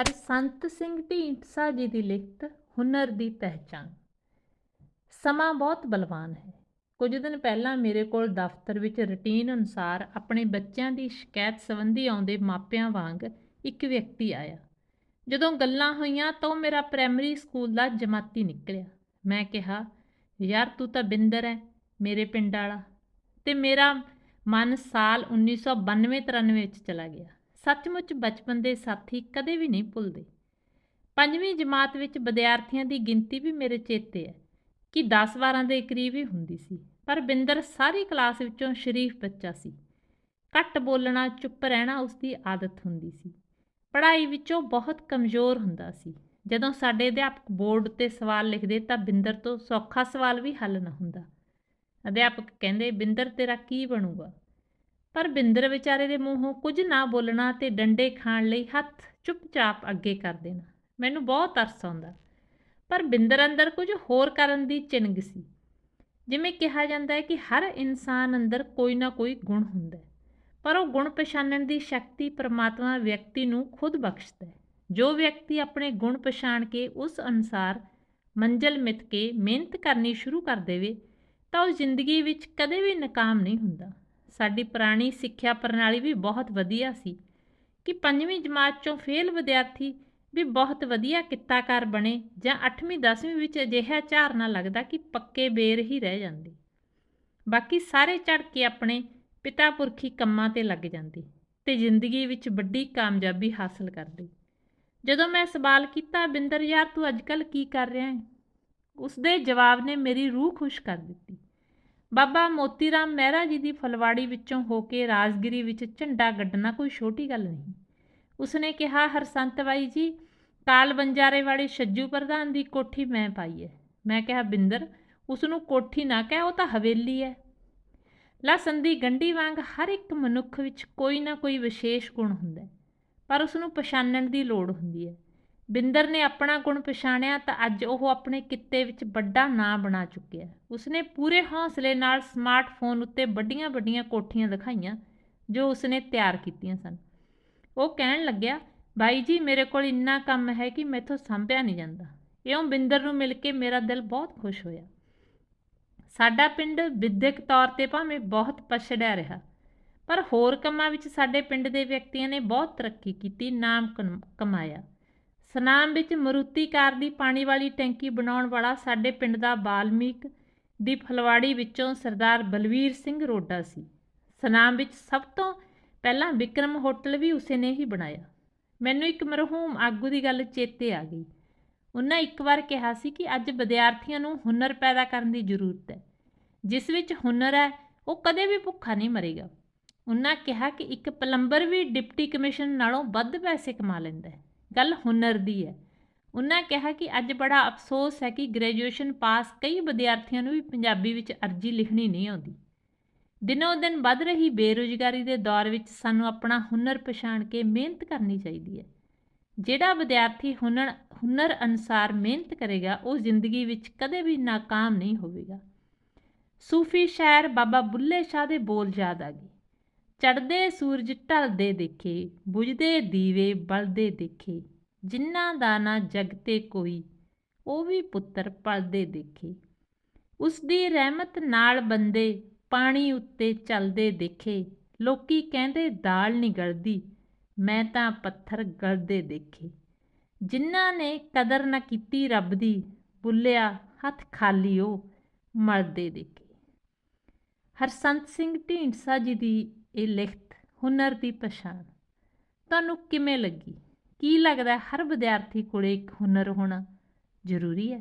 ਹਰਸੰਤ ਸਿੰਘ ਢੀਂਡਸਾ ਜੀ ਦੀ ਲਿਖਤ ਹੁਨਰ ਦੀ ਪਹਿਚਾਨ ਸਮਾਂ ਬਹੁਤ ਬਲਵਾਨ ਹੈ। ਕੁਝ ਦਿਨ ਪਹਿਲਾਂ ਮੇਰੇ ਕੋਲ ਦਫ਼ਤਰ ਵਿੱਚ ਰੁਟੀਨ ਅਨੁਸਾਰ ਆਪਣੇ ਬੱਚਿਆਂ ਦੀ ਸ਼ਿਕਾਇਤ ਸੰਬੰਧੀ ਆਉਂਦੇ ਮਾਪਿਆਂ ਵਾਂਗ ਇੱਕ ਵਿਅਕਤੀ ਆਇਆ। ਜਦੋਂ ਗੱਲਾਂ ਹੋਈਆਂ ਤਾਂ ਉਹ ਮੇਰਾ ਪ੍ਰਾਇਮਰੀ ਸਕੂਲ ਦਾ ਜਮਾਤੀ ਨਿਕਲਿਆ। ਮੈਂ ਕਿਹਾ, ਯਾਰ ਤੂੰ ਤਾਂ ਬਿੰਦਰ ਹੈ ਮੇਰੇ ਪਿੰਡ ਵਾਲਾ। ਤੇ ਮੇਰਾ ਮਨ ਸਾਲ 1992-93 ਵਿੱਚ ਚਲਾ ਗਿਆ। ਸੱਚਮੁੱਚ ਬਚਪਨ ਦੇ ਸਾਥੀ ਕਦੇ ਵੀ ਨਹੀਂ ਭੁੱਲਦੇ। ਪੰਜਵੀਂ ਜਮਾਤ ਵਿੱਚ ਵਿਦਿਆਰਥੀਆਂ ਦੀ ਗਿਣਤੀ ਵੀ ਮੇਰੇ ਚੇਤੇ ਹੈ, ਕਿ 10-12 ਦੇ ਕਰੀਬ ਹੀ ਹੁੰਦੀ ਸੀ, ਪਰ ਬਿੰਦਰ ਸਾਰੀ ਕਲਾਸ ਵਿੱਚੋਂ ਸ਼ਰੀਫ ਬੱਚਾ ਸੀ। ਘੱਟ ਬੋਲਣਾ, ਚੁੱਪ ਰਹਿਣਾ ਉਸ ਦੀ ਆਦਤ ਹੁੰਦੀ ਸੀ। ਪੜ੍ਹਾਈ ਵਿੱਚੋਂ ਬਹੁਤ ਕਮਜ਼ੋਰ ਹੁੰਦਾ ਸੀ। ਜਦੋਂ ਸਾਡੇ ਅਧਿਆਪਕ ਬੋਰਡ 'ਤੇ ਸਵਾਲ ਲਿਖਦੇ ਤਾਂ ਬਿੰਦਰ ਤੋਂ ਸੌਖਾ ਸਵਾਲ ਵੀ ਹੱਲ ਨਾ ਹੁੰਦਾ। ਅਧਿਆਪਕ ਕਹਿੰਦੇ, ਬਿੰਦਰ, ਤੇਰਾ ਕੀ ਬਣੂਗਾ? ਪਰ ਬਿੰਦਰ ਵਿਚਾਰੇ ਦੇ ਮੂੰਹੋਂ ਕੁਝ ਨਾ ਬੋਲਣਾ ਤੇ ਡੰਡੇ ਖਾਣ ਲਈ ਹੱਥ ਚੁੱਪਚਾਪ ਅੱਗੇ ਕਰ ਦੇਣਾ। ਮੈਨੂੰ ਬਹੁਤ ਤਰਸ ਆਉਂਦਾ। ਪਰ ਬਿੰਦਰ ਅੰਦਰ ਕੁਝ ਹੋਰ ਕਰਨ ਦੀ ਚਿੰਗ ਸੀ। ਜਿਵੇਂ ਕਿਹਾ ਜਾਂਦਾ ਹੈ ਕਿ ਹਰ ਇਨਸਾਨ ਅੰਦਰ ਕੋਈ ਨਾ ਕੋਈ ਗੁਣ ਹੁੰਦਾ ਹੈ। ਪਰ ਉਹ ਗੁਣ ਪਛਾਣਨ ਦੀ ਸ਼ਕਤੀ ਪ੍ਰਮਾਤਮਾ ਵਿਅਕਤੀ ਨੂੰ ਖੁਦ ਬਖਸ਼ਦਾ ਹੈ। ਜੋ ਵਿਅਕਤੀ ਆਪਣੇ ਗੁਣ ਪਛਾਣ ਕੇ ਉਸ ਅਨੁਸਾਰ ਮੰਜ਼ਲ ਮਿੱਥ ਕੇ ਮਿਹਨਤ ਕਰਨੀ ਸ਼ੁਰੂ ਕਰ ਦੇਵੇ, ਤਾਂ ਉਹ ਜ਼ਿੰਦਗੀ ਵਿੱਚ ਕਦੇ ਵੀ ਨਾਕਾਮ ਨਹੀਂ ਹੁੰਦਾ। ਸਾਡੀ ਪੁਰਾਣੀ ਸਿੱਖਿਆ ਪ੍ਰਣਾਲੀ ਵੀ ਬਹੁਤ ਵਧੀਆ ਸੀ ਕਿ ਪੰਜਵੀਂ ਜਮਾਤ ਚੋਂ ਫੇਲ ਵਿਦਿਆਰਥੀ ਵੀ ਬਹੁਤ ਵਧੀਆ ਕਿੱਤਾਕਾਰ ਬਣੇ ਜਾਂ 8ਵੀਂ 10ਵੀਂ ਵਿੱਚ ਅਜਿਹਾ ਝਾਰਨਾ ਲੱਗਦਾ ਕਿ ਪੱਕੇ ਬੇਰ ਹੀ ਰਹਿ ਜਾਂਦੇ। ਬਾਕੀ ਸਾਰੇ ਝੜ ਕੇ ਆਪਣੇ ਪਿਤਾ ਪੁਰਖੀ ਕੰਮਾਂ ਤੇ ਲੱਗ ਜਾਂਦੇ ਤੇ ਜ਼ਿੰਦਗੀ ਵਿੱਚ ਵੱਡੀ ਕਾਮਯਾਬੀ ਹਾਸਲ ਕਰਦੇ। ਜਦੋਂ ਮੈਂ ਸਵਾਲ ਕੀਤਾ, ਬਿੰਦਰ ਯਾਰ, ਤੂੰ ਅੱਜਕੱਲ ਕੀ ਕਰ ਰਿਹਾ ਹੈ? ਉਸ ਦੇ ਜਵਾਬ ਨੇ ਮੇਰੀ ਰੂਹ ਖੁਸ਼ ਕਰ ਦਿੱਤੀ। ਬਾਬਾ ਮੋਤੀ ਰਾਮ ਮਹਿਰਾ ਜੀ ਦੀ ਫਲਵਾੜੀ ਵਿੱਚੋਂ ਹੋ ਕੇ ਰਾਜਗਿਰੀ ਵਿੱਚ ਝੰਡਾ ਗੱਡਣਾ ਕੋਈ ਛੋਟੀ ਗੱਲ ਨਹੀਂ। ਉਸਨੇ ਕਿਹਾ, ਹਰਸੰਤ ਬਾਈ ਜੀ, ਕਾਲ ਬੰਜਾਰੇ ਵਾਲੇ ਛੱਜੂ ਪ੍ਰਧਾਨ ਦੀ ਕੋਠੀ ਮੈਂ ਪਾਈ ਹੈ ਮੈਂ ਕਿਹਾ, ਬਿੰਦਰ ਉਸ ਨੂੰ ਕੋਠੀ ਨਾ ਕਹਿ, ਉਹ ਤਾਂ ਹਵੇਲੀ ਹੈ ਲਸਣ ਦੀ ਗੰਢੀ ਵਾਂਗ ਹਰ ਇੱਕ ਮਨੁੱਖ ਵਿੱਚ ਕੋਈ ਨਾ ਕੋਈ ਵਿਸ਼ੇਸ਼ ਗੁਣ ਹੁੰਦਾ ਹੈ ਪਰ ਉਸ ਨੂੰ ਪਛਾਣਨ ਦੀ ਲੋੜ ਹੁੰਦੀ ਹੈ ਬਿੰਦਰ ਨੇ ਆਪਣਾ ਗੁਣ ਪਛਾਣਿਆ ਤਾਂ ਅੱਜ ਉਹ ਆਪਣੇ ਕਿੱਤੇ ਵਿੱਚ ਵੱਡਾ ਨਾਂ ਬਣਾ ਚੁੱਕਿਆ ਉਸਨੇ ਪੂਰੇ ਹੌਸਲੇ ਨਾਲ ਸਮਾਰਟਫੋਨ ਉੱਤੇ ਵੱਡੀਆਂ ਵੱਡੀਆਂ ਕੋਠੀਆਂ ਦਿਖਾਈਆਂ ਜੋ ਉਸਨੇ ਤਿਆਰ ਕੀਤੀਆਂ ਸਨ। ਉਹ ਕਹਿਣ ਲੱਗਿਆ, ਬਾਈ ਜੀ, ਮੇਰੇ ਕੋਲ ਇੰਨਾ ਕੰਮ ਹੈ ਕਿ ਮੈਥੋਂ ਸੰਭਿਆ ਨਹੀਂ ਜਾਂਦਾ। ਇਉਂ ਬਿੰਦਰ ਨੂੰ ਮਿਲ ਕੇ ਮੇਰਾ ਦਿਲ ਬਹੁਤ ਖੁਸ਼ ਹੋਇਆ। ਸਾਡਾ ਪਿੰਡ ਵਿਦਿਅਕ ਤੌਰ ਤੇ ਭਾਵੇਂ ਬਹੁਤ ਪਛੜਿਆ ਰਿਹਾ, ਪਰ ਹੋਰ ਕੰਮਾਂ ਵਿੱਚ ਸਾਡੇ ਪਿੰਡ ਦੇ ਵਿਅਕਤੀਆਂ ਨੇ ਬਹੁਤ ਤਰੱਕੀ ਕੀਤੀ, ਨਾਮ ਕਮਾਇਆ। ਸਨਾਮ ਵਿੱਚ ਮਰੂਤੀ ਕਾਰ ਦੀ ਪਾਣੀ ਵਾਲੀ ਟੈਂਕੀ ਬਣਾਉਣ ਵਾਲਾ ਸਾਡੇ ਪਿੰਡ ਦਾ ਬਾਲਮੀਕ ਦੀ ਫਲਵਾੜੀ ਵਿੱਚੋਂ ਸਰਦਾਰ ਬਲਵੀਰ ਸਿੰਘ ਰੋਡਾ ਸੀ। ਸਨਾਮ ਵਿੱਚ ਸਭ ਤੋਂ ਪਹਿਲਾਂ ਵਿਕਰਮ ਹੋਟਲ ਵੀ ਉਸੇ ਨੇ ਹੀ ਬਣਾਇਆ। ਮੈਨੂੰ ਇੱਕ ਮਰਹੂਮ ਆਗੂ ਦੀ ਗੱਲ ਚੇਤੇ ਆ ਗਈ। ਉਹਨਾਂ ਇੱਕ ਵਾਰ ਕਿਹਾ ਸੀ ਕਿ ਅੱਜ ਵਿਦਿਆਰਥੀਆਂ ਨੂੰ ਹੁਨਰ ਪੈਦਾ ਕਰਨ ਦੀ ਜ਼ਰੂਰਤ ਹੈ। ਜਿਸ ਵਿੱਚ ਹੁਨਰ ਹੈ, ਉਹ ਕਦੇ ਵੀ ਭੁੱਖਾ ਨਹੀਂ ਮਰੇਗਾ। ਉਹਨਾਂ ਕਿਹਾ ਕਿ ਇੱਕ ਪਲੰਬਰ ਵੀ ਡਿਪਟੀ ਕਮਿਸ਼ਨ ਨਾਲੋਂ ਵੱਧ ਪੈਸੇ ਕਮਾ ਲੈਂਦਾ ਹੈ। ਗੱਲ ਹੁਨਰ ਦੀ ਹੈ। ਉਹਨਾਂ ਕਿਹਾ ਕਿ ਅੱਜ ਬੜਾ ਅਫਸੋਸ ਹੈ ਕਿ ਗ੍ਰੈਜੂਏਸ਼ਨ ਪਾਸ ਕਈ ਵਿਦਿਆਰਥੀਆਂ ਨੂੰ ਵੀ ਪੰਜਾਬੀ ਵਿੱਚ ਅਰਜ਼ੀ ਲਿਖਣੀ ਨਹੀਂ ਆਉਂਦੀ। ਦਿਨੋ ਦਿਨ ਵੱਧ ਰਹੀ ਬੇਰੁਜ਼ਗਾਰੀ ਦੇ ਦੌਰ ਵਿੱਚ ਸਾਨੂੰ ਆਪਣਾ ਹੁਨਰ ਪਛਾਣ ਕੇ ਮਿਹਨਤ ਕਰਨੀ ਚਾਹੀਦੀ ਹੈ। ਜਿਹੜਾ ਵਿਦਿਆਰਥੀ ਹੁਨਰ ਹੁਨਰ ਅਨੁਸਾਰ ਮਿਹਨਤ ਕਰੇਗਾ, ਉਹ ਜ਼ਿੰਦਗੀ ਵਿੱਚ ਕਦੇ ਵੀ ਨਾਕਾਮ ਨਹੀਂ ਹੋਵੇਗਾ। ਸੂਫੀ ਸ਼ਾਇਰ ਬਾਬਾ ਬੁੱਲੇ ਸ਼ਾਹ ਦੇ ਬੋਲ ਯਾਦ ਆ ਗਏ। ਚੜਦੇ ਸੂਰਜ ਢਲਦੇ ਦੇਖੇ, ਬੁਝਦੇ ਦੀਵੇ ਬਲਦੇ ਦੇਖੇ। ਜਿਨ੍ਹਾਂ ਦਾ ਨਾ ਜਗਤੇ ਕੋਈ, ਉਹ ਵੀ ਪੁੱਤਰ ਪਲਦੇ ਦੇਖੇ। ਉਸ ਦੀ ਰਹਿਮਤ ਨਾਲ ਬੰਦੇ ਪਾਣੀ ਉੱਤੇ ਚੱਲਦੇ ਦੇਖੇ। ਲੋਕੀ ਕਹਿੰਦੇ, ਦਾਲ ਨਹੀਂ ਗਲਦੀ, ਮੈਂ ਤਾਂ ਪੱਥਰ ਗਲਦੇ ਦੇਖੇ। ਜਿਨ੍ਹਾਂ ਨੇ ਕਦਰ ਨਾ ਕੀਤੀ ਰੱਬ ਦੀ, ਬੁੱਲਿਆ, ਹੱਥ ਖਾਲੀ ਉਹ ਮਰਦੇ ਦੇਖੇ। ਹਰਸੰਤ ਸਿੰਘ ਢੀਂਡਸਾ ਜੀ ਦੀ ਇਹ ਲਿਖਤ ਹੁਨਰ ਦੀ ਪਛਾਣ। ਤੁਹਾਨੂੰ ਕਿਵੇਂ ਲੱਗੀ? ਕੀ ਲੱਗਦਾ ਹਰ ਵਿਦਿਆਰਥੀ ਕੋਲ ਇੱਕ ਹੁਨਰ ਹੋਣਾ ਜ਼ਰੂਰੀ ਹੈ?